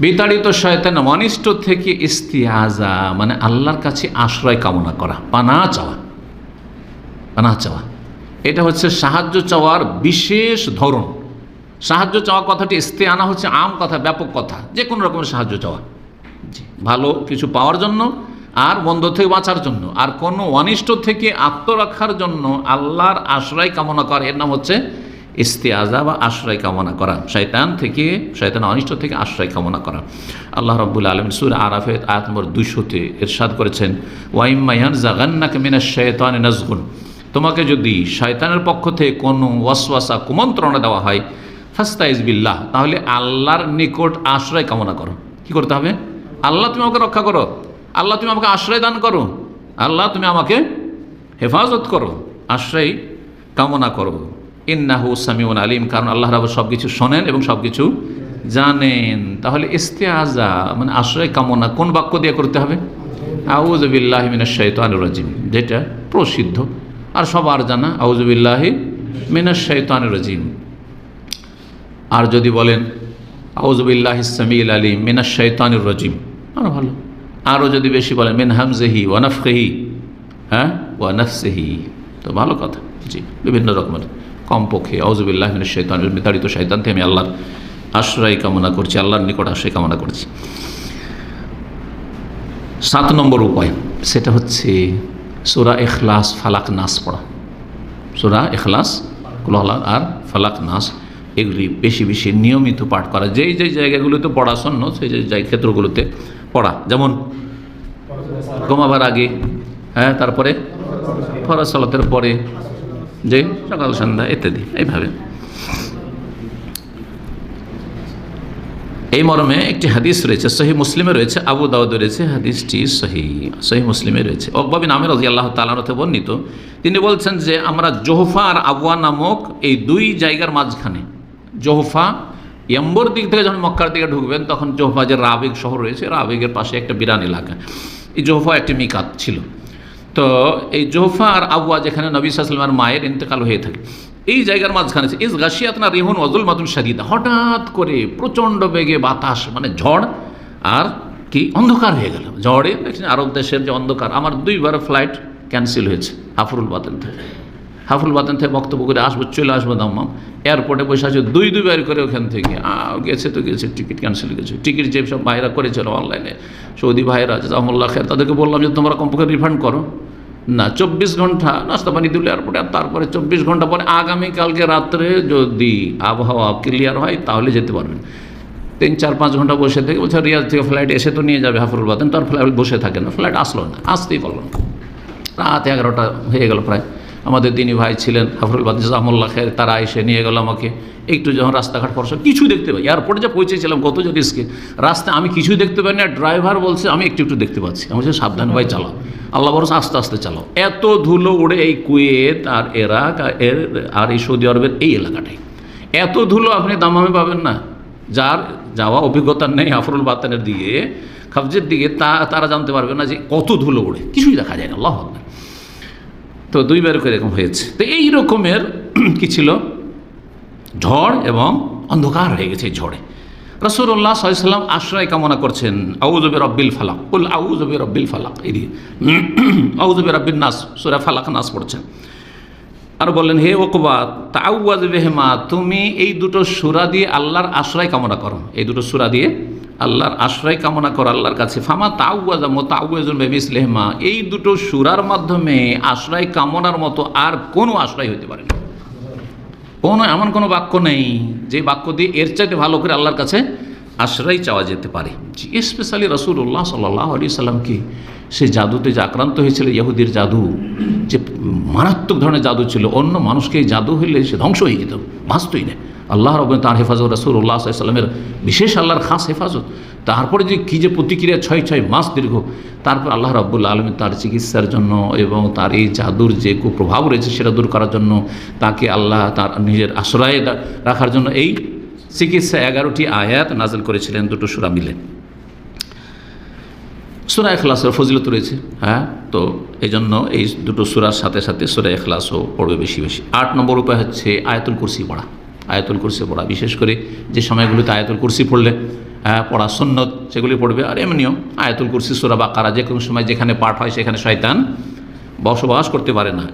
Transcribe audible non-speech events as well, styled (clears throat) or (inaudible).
বিতাড়িত শয়তান অনিষ্ট থেকে ইস্তিয়াজা মানে আল্লাহর কাছে আশ্রয় কামনা করা, পানা চাওয়া পানা চাওয়া। এটা হচ্ছে সাহায্য চাওয়ার বিশেষ ধরন। সাহায্য চাওয়া কথাটি ইস্তে আনা হচ্ছে আম কথা, ব্যাপক কথা যে কোনো রকমের সাহায্য চাওয়া। ভালো কিছু পাওয়ার জন্য আর বন্ধ থেকে বাঁচার জন্য। আর কোনো অনিষ্ট থেকে আত্মরক্ষার জন্য আল্লাহর আশ্রয় কামনা করা, এর নাম হচ্ছে ইস্তেআজা বা আশ্রয় কামনা করা। শয়তান থেকে, শয়তান অনিষ্ট থেকে আশ্রয় কামনা করা। আল্লাহ রব্বুল আলম সুর আরাফে আয়াত নম্বর দুইশোতে এরশাদ করেছেন ওয়াইম মায়ান জাগান্নাকে মিনা শয়তান নাজগুন। তোমাকে যদি শয়তানের পক্ষ থেকে কোনো ওয়াসওয়াসা, কুমন্ত্রণা দেওয়া হয়, ফাস্তাইজ বিল্লাহ, তাহলে আল্লাহর নিকট আশ্রয় কামনা করো। কি করতে হবে? আল্লাহ তুমি আমাকে রক্ষা করো। আল্লাহ তুমি আমাকে আশ্রয় দান করো। আল্লাহ তুমি আমাকে হেফাজত করো। আশ্রয় কামনা করো। ইন্নাহু সামিউন আলিম, কারণ আল্লাহ রাব সব কিছু শোনেন এবং সব কিছু জানেন। তাহলে ইস্তেআজা মানে আশ্রয় কামনা কোন বাক্য দিয়ে করতে হবে? আউজবিল্লাহ মিনাশ শৈতানুর রাজিম, যেটা প্রসিদ্ধ। আর সবার জানা আউজবিল্লাহি মিনাশ শৈতানুর রাজিম। আর যদি বলেন আউজবিল্লাহ সামিল আলী মিনাশ শৈতানুর রাজিম আরও ভালো। আরও যদি বেশি বলেন, মিন হামজেহি ওয়ানফকেহি হ্যাঁ ওয়ানফসেহি তো ভালো কথা। জি, বিভিন্ন রকমের। কমপক্ষে আউজবিল্লাহ মিনাশ শৈতান বিতাড়িত শৈতান থেকে আমি আল্লাহর আশ্রয় কামনা করছি, আল্লাহর নিকট আশ্রয় কামনা করছি। সাত নম্বর উপায়, সেটা হচ্ছে সুরা এখলাস ফালাক, নাস পড়া। সুরা এখলাস কুলহলা আর ফালাক, নাস, এগুলি বেশি বেশি নিয়মিত পাঠ করা। যেই যেই জায়গাগুলোতে পড়াশোন্য সেই যে ক্ষেত্রগুলোতে পড়া। যেমন ঘুমাবার আগে হ্যাঁ তারপরে ফরাজ সালাতের পরে যে সকাল, সন্ধ্যা ইত্যাদি, এইভাবে। এই মর্মে একটি হাদিস রয়েছে সহি মুসলিমে রয়েছে, আবু দাউদ রয়েছে, হাদিসটি সহি সহি মুসলিমে রয়েছে। অকবাবি নামে রাজি আল্লাহ তালানতে বর্ণিত, তিনি বলছেন যে আমরা জোহফা আর আবুয়া নামক এই দুই জায়গার মাঝখানে, জোহফা এম্বর দিক থেকে যখন মক্কার দিকে ঢুকবেন, তখন জোহফা যে রাবেগ শহর রয়েছে, রাবেগের পাশে একটা বিরান এলাকা। এই জোহফা একটি মিকাত ছিল। তো এই জোহফা আর আবুয়া যেখানে নবী সাল্লামের মায়ের ইন্তেকাল হয়ে থাকে, এই জায়গার মাঝখানে ইস গাছিয়াত না রেহুন অজুল মাতুল সাদিদা হঠাৎ করে প্রচণ্ড বেগে বাতাস মানে ঝড় আর কি অন্ধকার হয়ে গেল। ঝড়ে, দেখছেন আরব দেশের যে অন্ধকার, আমার দুইবার ফ্লাইট ক্যান্সেল হয়েছে, হাফরুল বাতেন থেকে। হাফরুল বাতেন থেকে বক্তব্য করে আসব, চলে আসব দাম্মাম। এয়ারপোর্টে বসে আছে, দুই, দুইবার করে ওখান থেকে গেছে তো গেছে, টিকিট ক্যান্সেল গেছে। টিকিট যে সব ভাইরা করেছিল অনলাইনে সৌদি ভাইরা জামুল্লাহ খের তাদেরকে বললাম যে, তোমরা কমপক্ষে রিফান্ড করো। না, চব্বিশ ঘণ্টা নাস্তা পানি দিল আর তারপরে চব্বিশ ঘণ্টা পরে আগামীকালকে রাত্রে যদি আবহাওয়া ক্লিয়ার হয়, তাহলে যেতে পারবেন। তিন, চার, পাঁচ ঘণ্টা বসে থেকে বলছে, রিয়াজ থেকে ফ্লাইট এসে তো নিয়ে যাবে হাফরুল বাদেন তার ফ্লাইট বসে থাকে না ফ্লাইট আসলো না, আসতেই পারল না। রাত এগারোটা হয়ে গেল প্রায়। আমাদের তিনি ভাই ছিলেন, হাফরুল বাদ জামুল্লাহ খের, তারা এসে নিয়ে গেল আমাকে। একটু যখন রাস্তাঘাট পরশ কিছু দেখতে পাই। এয়ারপোর্টে যা পৌঁছেছিলাম, কত যে রিস্কে। রাস্তায় আমি কিছু দেখতে পাই না ড্রাইভার বলছে, আমি একটু একটু দেখতে পাচ্ছি। আমি বলছি, সাবধান ভাই, চালাও। আল্লাহ বরস আস্তে আস্তে চালাও। এত ধুলো উড়ে এই কুয়েত, আর এরাক এর, আর এই সৌদি আরবের এই এলাকাটাই। এত ধুলো আপনি দামামে পাবেন না। যার যাওয়া অভিজ্ঞতা নেই হাফরুল বাতানের দিকে খাবজের দিকে, তা, তারা জানতে পারবে না যে কত ধুলো উড়ে। কিছুই দেখা যায় না, আল্লাহ। তো দুইবার করে এরকম হয়েছে। তো এই রকমের (clears throat) কি ছিল? ঝড় এবং অন্ধকার হয়ে গেছে এই ঝড়ে। রসুল্লাহ সাল্লাম আশ্রয় কামনা করছেন আউজবে রব্বিল ফালাক। উল আউজবে রব্বিল ফালাক। এই দিয়ে (clears throat) আউজবে রব্বিল নাস, সুরা ফালাক নাস পড়ছেন। আর বললেন, হে ওকবা তাউয়াজ বেহমা, তুমি এই দুটো সুরা দিয়ে আল্লাহর আশ্রয় কামনা করো। এই দুটো সুরা দিয়ে আল্লাহর আশ্রয় কামনা করা আল্লাহর কাছে। ফামা তাউয়াজ মো বেবিস লেহমা এই দুটো সুরার মাধ্যমে আশ্রয় কামনার মতো আর কোনো আশ্রয় হতে পারে না। কোনো, এমন কোনো বাক্য নেই যে বাক্য দিয়ে এর চাইতে ভালো করে আল্লাহর কাছে আশ্রয় চাওয়া যেতে পারে। স্পেশালি রসুল্লাহ সাল্লাহ আলী সাল্লামকে সে জাদুতে যে আক্রান্ত হয়েছিল, ইহুদির জাদু, যে মারাত্মক ধরনের জাদু ছিল, অন্য মানুষকে জাদু হইলে সে ধ্বংস হয়ে যেত, বাঁচতই না। আল্লাহ রব তার হেফাজত রসুল্লাহ সাল্লামের বিশেষ আল্লাহর খাস হেফাজত। তারপরে যে কী যে প্রতিক্রিয়া, ছয় ছয় মাস দীর্ঘ, তারপর আল্লাহ রব্বুল্লা আলমী তার চিকিৎসার জন্য এবং তার এই জাদুর যে কুপ্রভাব রয়েছে, সেটা দূর করার জন্য তাকে আল্লাহ তার নিজের আশ্রয়ে রাখার জন্য এই চিকিৎসা এগারোটি আয়াত নাজল করেছিলেন দুটো সুরা মিলে। সুরা এখলাসের ফজিলত রয়েছে হ্যাঁ? তো এই জন্য এই দুটো সুরার সাথে সাথে সুরা এখলাসও পড়বে বেশি বেশি। আট নম্বর উপায় হচ্ছে আয়াতুল কুরসি পড়া। আয়াতুল কুরসি পড়া বিশেষ করে যে সময়গুলোতে আয়াতুল কুরসি পড়লে হ্যাঁ, পড়া সন্ন্যত সেগুলি পড়বে। আর এমনিও আয়াতুল কুরসি সুরা বা কারা যে কোনো সময় যেখানে পাঠ হয় সেখানে শয়তান বসবাস করতে পারে না।